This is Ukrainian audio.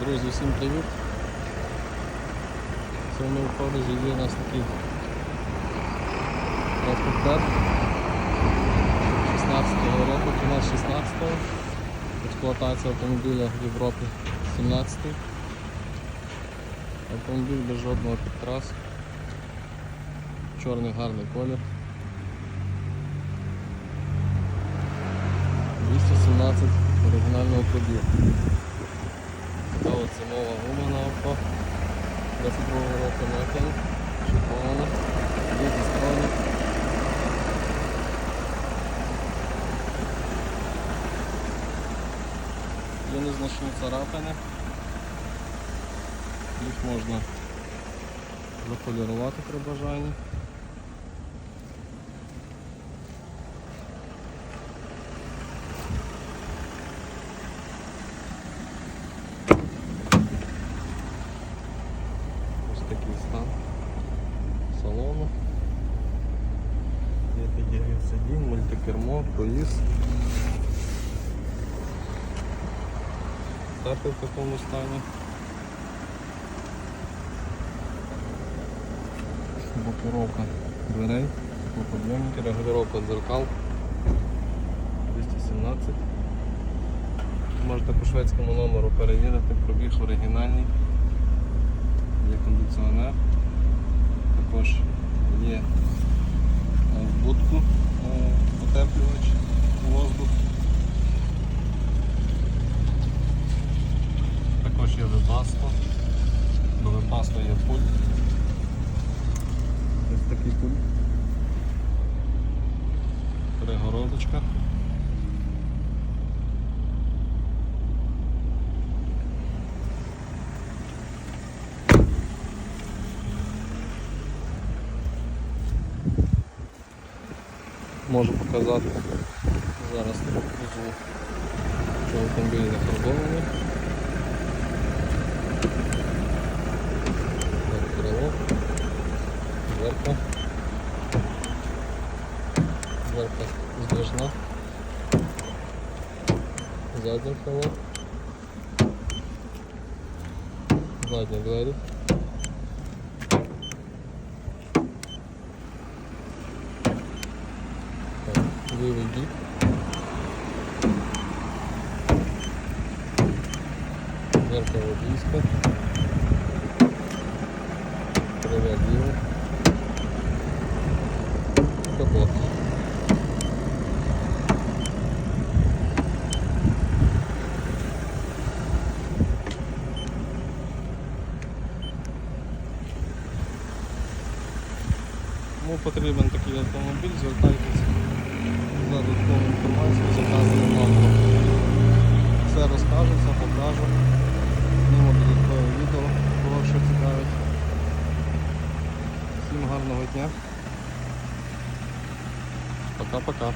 Друзі, всім привіт! Сьогодні в Парижі є у нас такий транспортер 16-го року, кінець 16-го. Експлуатація автомобіля в Європі 17-й. Автомобіль без жодного підкрасу. Чорний гарний колір. 217 оригінального пробігу. Така от зимова гума на авто. 22 року накін. Шипована. Зі сторони. Є незначні царапини. Їх можна заполірувати при бажанні. Ось такий стан салону. Підігрів сидінь, мультикермо, круїз. Тапи в такому стані. Блокировка дверей, подйомники, регулировка дзеркал 217. Можете по шведському номеру перевірити, пробіг оригінальний, кондиціонер, також є е, в будку е, утеплювач воздух. Також є випасло. До випасла є пульт. Ось такий пульт. Перегородочка. Можу показати зараз візу, що автомобіль не фарбований. Так, крило, зверху. Зверху збіжна. Заднє крило. Задні двері. Так, лівий бік. Зеркало водійське. Крило ліве. Капот. Кому потрібен такий автомобіль, звертайтеся За додаткову інформацію, заказаним номером. Все розкажу, все покажу. Зніму додаткове відео, кого що цікавить. Всім гарного дня. Пока-пока.